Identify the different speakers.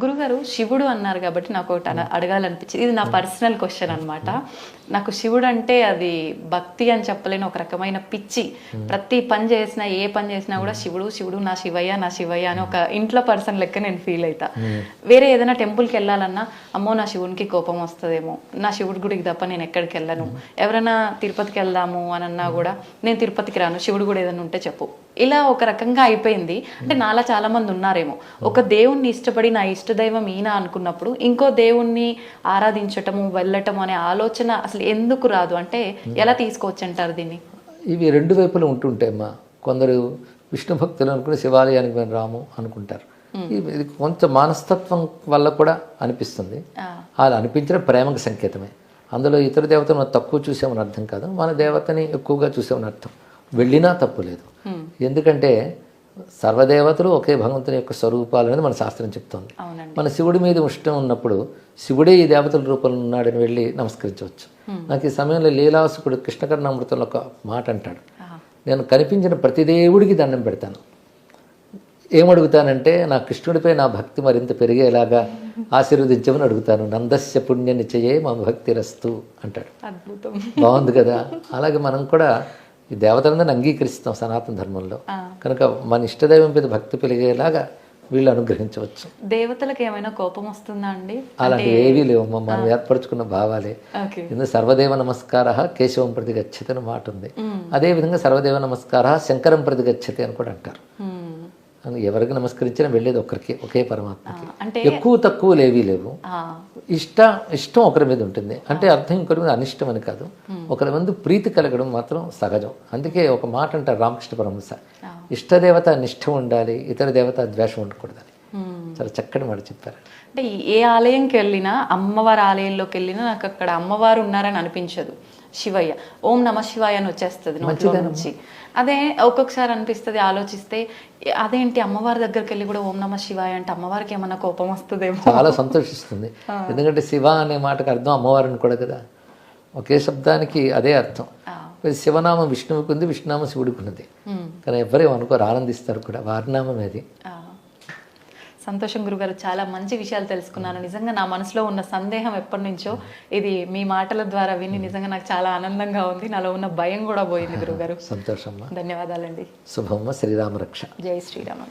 Speaker 1: గురుగారు శివుడు అన్నారు కాబట్టి నాకు ఒకటి అడగాలనిపించింది. ఇది నా పర్సనల్ క్వశ్చన్ అన్నమాట. నాకు శివుడు అంటే అది భక్తి అని చెప్పలేని ఒక రకమైన పిచ్చి. ప్రతి పని చేసినా ఏ పని చేసినా కూడా శివుడు శివుడు నా శివయ్య నా శివయ్య అని ఒక ఇంట్లో పర్సన్ లెక్క నేను ఫీల్ అవుతా వేరే ఏదైనా టెంపుల్కి వెళ్ళాలన్నా అమ్మో నా శివునికి కోపం వస్తుందేమో. నా శివుడి గుడికి తప్ప నేను ఎక్కడికి వెళ్ళను. ఎవరైనా తిరుపతికి వెళ్దాము అని అన్నా కూడా నేను తిరుపతికి రాను. శివుడు కూడా ఏదైనా ఉంటే చెప్పు. ఇలా ఒక రకంగా అయిపోయింది. అంటే నాలా చాలా మంది ఉన్నారేమో ఒక దేవుణ్ణి ఇష్టపడి నా ఇష్ట దైవం ఈయన అనుకున్నప్పుడు ఇంకో దేవుణ్ణి ఆరాధించటము వెళ్ళటము అనే ఆలోచన అసలు ఎందుకు రాదు? అంటే ఎలా తీసుకోవచ్చు అంటారు దీన్ని?
Speaker 2: ఇవి రెండు వైపులు ఉంటుంటాయి అమ్మా. కొందరు విష్ణు భక్తులు అనుకుని శివాలయానికి మేము రాము అనుకుంటారు. ఇది కొంచెం మనస్తత్వం వల్ల కూడా అనిపిస్తుంది. అలా అనిపించిన ప్రేమకు సంకేతమే. అందులో ఇతర దేవతను మనం తక్కువ చూసామని అర్థం కాదు. మన దేవతని ఎక్కువగా చూసామని అర్థం. వెళ్ళినా తప్పు లేదు. ఎందుకంటే సర్వదేవతలు ఒకే భగవంతుని యొక్క స్వరూపాలు అనేది మన శాస్త్రం చెప్తోంది. మన శివుడి మీద ఇష్టం ఉన్నప్పుడు శివుడే ఈ దేవతల రూపంలో ఉన్నాడని వెళ్ళి నమస్కరించవచ్చు. నాకు ఈ సమయంలో లీలాసుకుడు కృష్ణకర్ణామృతంలో ఒక మాట అంటాడు. నేను కనిపించిన ప్రతి దేవుడికి దండం పెడతాను. ఏమడుగుతానంటే నా కృష్ణుడిపై నా భక్తి మరింత పెరిగేలాగా ఆశీర్వదించమని అడుగుతాను. నందస్య పుణ్య నిచయే మా భక్తి రస్తు అంటాడు బాగుంది కదా? అలాగే మనం కూడా ఈ దేవతలందరిని అంగీకరిస్తాం సనాతన ధర్మంలో. కనుక మన ఇష్టదైవం మీద భక్తి పెరిగేలాగా వీళ్ళు అనుగ్రహించవచ్చు.
Speaker 1: దేవతలకు ఏమైనా కోపం వస్తుందా అండి?
Speaker 2: అలాంటివి ఏవీ లేవు. మనం ఏర్పరచుకున్న భావాలే. ఇందులో సర్వదేవ నమస్కార కేశవం ప్రతి గచ్చతి అని మాట ఉంది. అదేవిధంగా సర్వదేవ నమస్కార శంకరం ప్రతి గచ్చతి అని కూడా అంటారు. ఎవరికి నమస్కరించినా వెళ్ళేది ఒక్కరికి ఒకే పరమాత్మకి.
Speaker 1: అంటే
Speaker 2: ఎక్కువ తక్కువ లేవి లేవు. ఇష్ట ఇష్టం ఒకరి మీద ఉంటుంది. అంటే అర్థం ఇంకొకరి మీద అనిష్టం అని కాదు. ఒకరి మంది ప్రీతి కలగడం మాత్రం సహజం. అందుకే ఒక మాట అంటారు రామకృష్ణ పరమహంస. ఇష్టదేవత నిష్టం ఉండాలి ఇతర దేవత ద్వేషం ఉండకూడదని. చాలా చక్కటి మాట చెప్పారు.
Speaker 1: అంటే ఏ ఆలయంకి వెళ్ళినా అమ్మవారి ఆలయంలోకి వెళ్ళినా నాకు అక్కడ అమ్మవారు ఉన్నారని అనిపించదు. శివయ్య. ఓం నమ శివాయ అని వచ్చేస్తుంది నోట్లో నుంచి. అదే ఒక్కొక్కసారి అనిపిస్తుంది ఆలోచిస్తే అదేంటి అమ్మవారి దగ్గరికి వెళ్ళి కూడా ఓం నమ శివాయ అంటే అమ్మవారికి ఏమన్నా కోపం వస్తుందేమో.
Speaker 2: చాలా సంతోషిస్తుంది. ఎందుకంటే శివ అనే మాటకు అర్థం అమ్మవారిని కూడా కదా. ఒకే శబ్దానికి అదే అర్థం. శివనామం విష్ణువుకి ఉంది విష్ణునామం శివుడికి ఉన్నది. కానీ ఎవరేం అనుకోరు ఆనందిస్తారు కూడా. వారి నామం అది.
Speaker 1: సంతోషం గురుగారు చాలా మంచి విషయాలు తెలుసుకున్నాను. నిజంగా నా మనసులో ఉన్న సందేహం ఎప్పటి నుంచో ఇది మీ మాటల ద్వారా విని నిజంగా నాకు చాలా ఆనందంగా ఉంది. నాలో ఉన్న భయం కూడా పోయింది గురుగారు.
Speaker 2: సంతోషమ్మ
Speaker 1: ధన్యవాదాలండి.
Speaker 2: శుభమ్మ శ్రీరామ రక్ష
Speaker 1: జై శ్రీరామ.